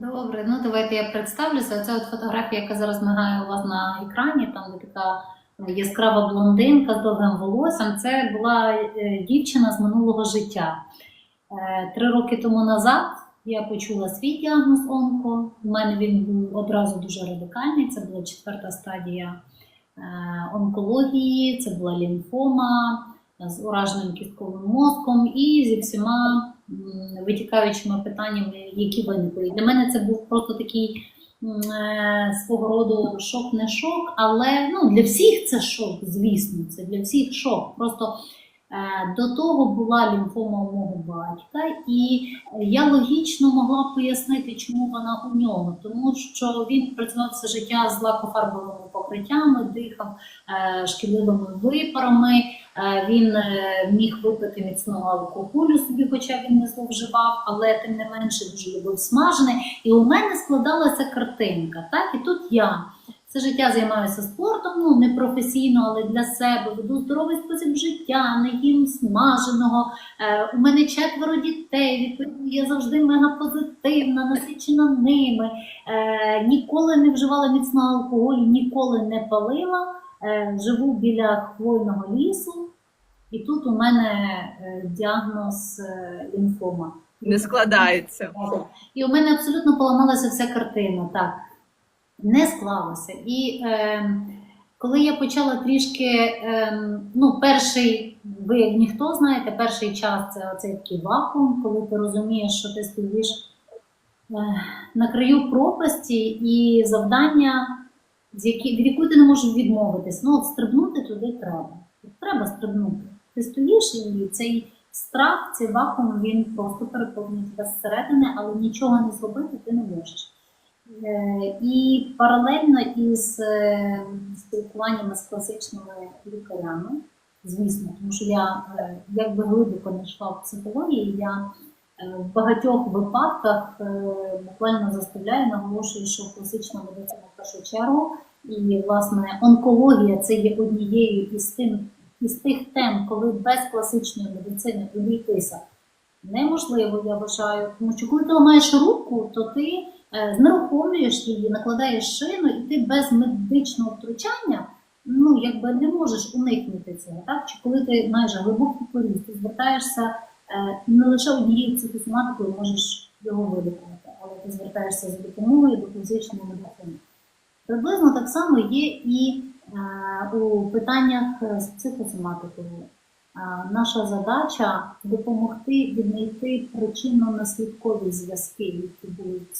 Добре, ну давайте я представлюся. Це от фотографія, яка зараз мигає у вас на екрані, там така яскрава блондинка з довгим волоссям. Це була е, дівчина з минулого життя. Е, Три роки тому назад я почула свій діагноз онко. У мене він був одразу дуже радикальний. Це була четверта стадія е, онкології, це була лімфома з ураженим кістковим мозком і зі всіма витікаючими питаннями, які виникли. Для мене це був просто такий е, свого роду шок, не шок, але ну, для всіх це шок, звісно, це для всіх шок. Просто до того була лімфома у мого батька, і я логічно могла пояснити, чому вона у нього, тому що він працював все життя з лакофарбовими покриттями, дихав е, шкідливими випарами. Е, Він е, міг випити міцного алкоголю собі, хоча він не зловживав, але тим не менше дуже любив смажене. І у мене складалася картинка. Так, і тут я все життя займаюся спортом, ну не професійно, але для себе веду здоровий спосіб життя, не їм смаженого. Е, у мене четверо дітей. Відповідно, я завжди мега позитивна, насичена ними. Е, ніколи не вживала міцного алкоголю, ніколи не палила. Е, живу біля хвойного лісу, і тут у мене е, діагноз е, лімфома. Не складається. І у мене абсолютно поламалася вся картина. Так, не склалося. І е, коли я почала трішки, е, ну, перший, ви як ніхто знаєте, перший час це оцей такий вакуум, коли ти розумієш, що ти стоїш е, на краю пропасті і завдання, з які, від якої ти не можеш відмовитись. Ну, от стрибнути туди треба. Треба стрибнути. Ти стоїш і цей страх, цей вакуум, він просто переповнює тебе зсередини, але нічого не зробити ти не можеш. Е, І паралельно із е, спілкуваннями з класичними лікарями, звісно, тому що я е, якби глибоко не йшла в психології, я в багатьох випадках буквально заставляю, наголошую, що класична медицина в першу чергу, і власне онкологія це є однією із тим із тих тем, коли без класичної медицини обійтися неможливо, я вважаю. Тому що коли ти ламаєш руку, то ти знерухомлюєш її, накладаєш шину, і ти без медичного втручання ну, якби не можеш уникнути цього. Так? Чи коли ти маєш глибокий поріз, ти звертаєшся е, не лише однією психосоматикою можеш його вилікувати, але ти звертаєшся за допомогою до фізичної медицини. Приблизно так само є і е, у питаннях е, з психосоматикою. Е, Наша задача допомогти віднайти причинно-наслідкові зв'язки, які були в